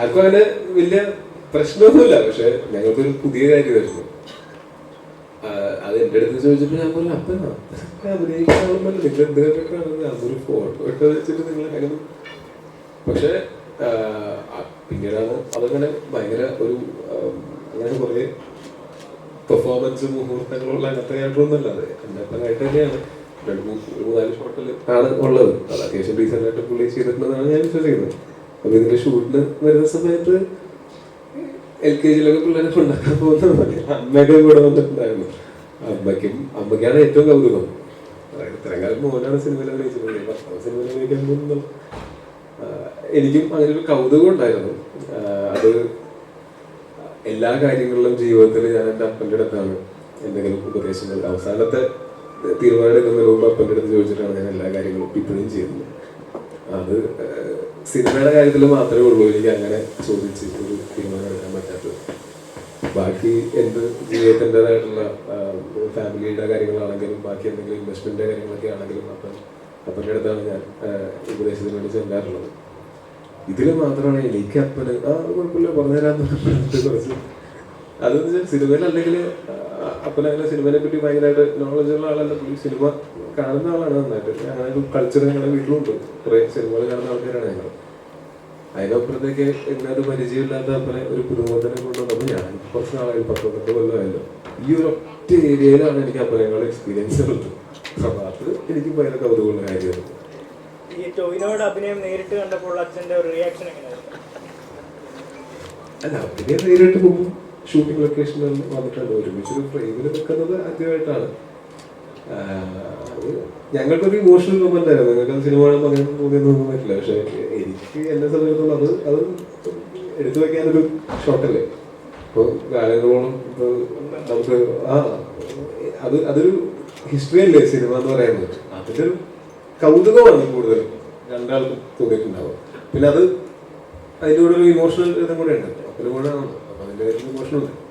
ആർക്കും അങ്ങനെ വലിയ പ്രശ്നമൊന്നുമില്ല. പക്ഷെ ഞങ്ങൾക്കൊരു പുതിയ കാര്യമായിരുന്നു വരുന്നു. അത് എന്റെ അടുത്ത് ചോദിച്ചപ്പോൾ ഞാൻ പറഞ്ഞു അപ്പനാ അഭിനയിക്കാവുന്നല്ല നിങ്ങൾ എന്ത് കണ്ടിട്ടാണ്? അതൊരു ഫോട്ടോ ഇട്ട് വെച്ചിട്ട് നിങ്ങൾ അങ്ങനെ പക്ഷെ പിന്നീടാണ് അതങ്ങനെ ഭയങ്കര ഒരു അങ്ങനെ കുറെ പെർഫോമൻസ് മുഹൂർത്തങ്ങളുള്ള അങ്ങനത്തെ ക്യാരക്ടറൊന്നുമല്ല അത് എന്റെ അപ്പനായിട്ട് തന്നെയാണ്. രണ്ട് മൂന്ന് മൂന്നാൽ ഷോട്ടിൽ ആണ് ഉള്ളത്. അത് അത്യാവശ്യം റീസെന്റ് ആയിട്ട് പുള്ളി ചെയ്തിട്ടുണ്ടെന്നാണ് ഞാൻ വിശ്വസിക്കുന്നത്. അപ്പൊ ഇതിന്റെ ഷൂട്ടിന് വരുന്ന സമയത്ത് എൽ കെ ജിയിലൊക്കെ പിള്ളേരെ ഉണ്ടാക്കാൻ പോകുന്ന പോലെ അമ്മയൊക്കെ കൂടെ വന്നിട്ടുണ്ടായിരുന്നു. അമ്മയ്ക്കും അമ്മയ്ക്കാണ് ഏറ്റവും കൗതുകം. ഇത്രയും കാലം മോനാണ് സിനിമയിൽ അഭിനയിച്ചിട്ടുള്ളത് ഭർത്താവ് സിനിമയിൽ അഭിനയിക്കാൻ എനിക്കും കൗതുകം ഉണ്ടായിരുന്നു. അത് എല്ലാ കാര്യങ്ങളിലും ജീവിതത്തിൽ ഞാൻ എന്റെ അപ്പന്റെ അടുത്താണ് എന്തെങ്കിലും ഉപദേശങ്ങൾ. അവസാനത്തെ തീരുമാനം എടുക്കുന്ന മുമ്പ് അപ്പന്റെ അടുത്ത് ചോദിച്ചിട്ടാണ് ഞാൻ എല്ലാ കാര്യങ്ങളും ഇപ്പോഴും ചെയ്യുന്നത്. അത് സിനിമയുടെ കാര്യത്തിൽ മാത്രമേ ഉള്ളൂ. എനിക്ക് അങ്ങനെ ചോദിച്ച് ഒരു തീരുമാനം എടുക്കാൻ പറ്റാത്തത്. ബാക്കി എന്ത് ജീവിതത്തിന്റെതായിട്ടുള്ള ഫാമിലിയുടെ കാര്യങ്ങളാണെങ്കിലും ബാക്കി എന്തെങ്കിലും ഇൻവെസ്റ്റ്മെന്റ് കാര്യങ്ങളൊക്കെ ആണെങ്കിലും അപ്പം അപ്പന്റെ അടുത്താണ് ഞാൻ ഉപദേശത്തിന് വേണ്ടി ചെല്ലാറുള്ളത്. ഇതിൽ മാത്രമാണ് എനിക്ക് അപ്പന് ആ കുഴപ്പമില്ല പറഞ്ഞുതരാന്ന് കുറച്ച് അതെന്ന് വെച്ചാൽ സിനിമയിൽ അല്ലെങ്കിൽ അപ്പനങ്ങനെ സിനിമയെ പറ്റി ഭയങ്കരമായിട്ട് നോളജ് ഉള്ള ആളല്ല. പുള്ളി സിനിമ കാണുന്ന ആളാണ് നന്നായിട്ട്. അങ്ങനെ കൾച്ചർ ഞങ്ങളുടെ വീട്ടിലുണ്ട്. കുറേ സിനിമകൾ കാണുന്ന ആൾക്കാരാണ് ഞങ്ങൾ. അതിനപ്പുറത്തേക്ക് ഇങ്ങനെ പരിചയമില്ലാത്ത അപ്പനെ ഒരു പുതുമുഖത്തിനെ കൊണ്ടുവന്നപ്പോൾ ഞാൻ കുറച്ച് നാളായി പത്ത് പത്ത് കൊല്ലമായല്ലോ ഈ ഒരു ഒറ്റ ഏരിയയിലാണ് എനിക്ക് അപ്പനേക്കാൾ എക്സ്പീരിയൻസ് ഉള്ളത്. അപ്പൊ അത് എനിക്ക് ഭയങ്കര കൗതുകമുള്ള കാര്യമായിരുന്നു ഈ ടോയിനോട് അഭിനയം നേരിട്ട് കണ്ടപ്പോൾ ഒരു റിയാക്ഷൻ എങ്ങനെയായിരുന്നു? അല്ല പിന്നെ നേരിട്ട് പോകും. ഷൂട്ടിംഗ് ലൊക്കേഷനിൽ വന്നിട്ടുണ്ട് ഒരുമിച്ചൊരു ഫ്രെയിമിൽ നിൽക്കുന്നത് ആദ്യമായിട്ടാണ്. ഞങ്ങൾക്കൊരു ഇമോഷണൽ മൊമെന്റ് ആയിരുന്നു. ഞങ്ങൾക്ക് സിനിമ അങ്ങനെ തോന്നിയൊന്നും പറ്റില്ല. പക്ഷെ എനിക്ക് എന്നെ സംബന്ധിച്ചിടത്തോളം അത് അത് എടുത്തു വെക്കാനൊരു ഷോട്ടല്ലേ ഇപ്പോൾ ഗാനങ്ങളോളം ഇപ്പൊ നമുക്ക് ആ അത് അതൊരു ഹിസ്റ്ററി അല്ലേ സിനിമ എന്ന് പറയുന്നത് അതിന്റെ ഒരു കൗതുകമാണ് കൂടുതലും രണ്ടാൾക്കും തോന്നിയിട്ടുണ്ടാവുക. പിന്നെ അത് അതിന്റെ കൂടെ ഒരു ഇമോഷണൽ ഇതും കൂടെ ഉണ്ട്. അപ്പനും കൂടെ ആണ് അതിന്റെ ഇമോഷണൽ ഉണ്ട്